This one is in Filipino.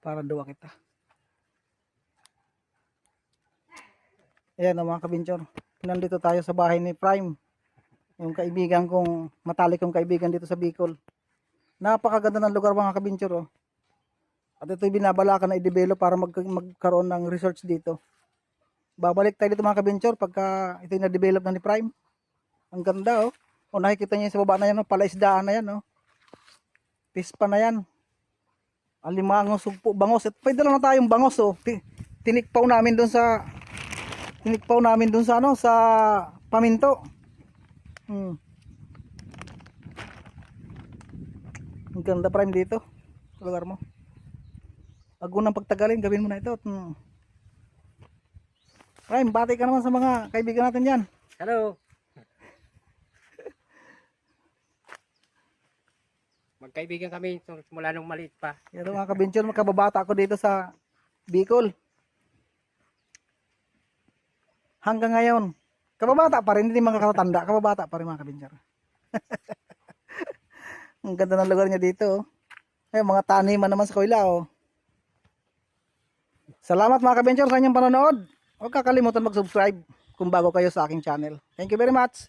Para duwa kita. Ayan o mga kabinchor. Nandito tayo sa bahay ni Prime. Yung kaibigan kong, matalik kong kaibigan dito sa Bicol. Napakaganda ng lugar mga kabinchor oh. At ito'y binabalakan na i-develop para mag magkaroon ng research dito. Babalik tayo dito mga kabinchor pagka ito'y na-develop na ni Prime. Ang ganda oh. O nakikita niyo sa baba na yan oh, palaisdaan na yan oh. Pispa na yan. Alimango, sugpo, bangos. At pwede lang na tayong bangos oh. Ti- Tinikpaw namin doon sa tinikpaw namin doon sa ano sa paminto. Hmm. Ang ganda prime dito. Lugar mo. Pag unang pagtagalin, gawin mo na ito. Hmm. Prime, bati ka naman sa mga kaibigan natin yan. Hello. Magkaibigan kami mula nung maliit pa. Yan mga kabinchon, makababata ako dito sa Bicol. Hanggang ngayon. Kababata pa rin, hindi mga kakatanda. Kababata pa rin mga kabinchon. Ang ganda ng lugar niya dito. oh. Ay, mga taniman naman sa kuila. Oh. Salamat mga kabinchon sa inyong panonood. Huwag kakalimutan mag-subscribe kung bago kayo sa aking channel. Thank you very much.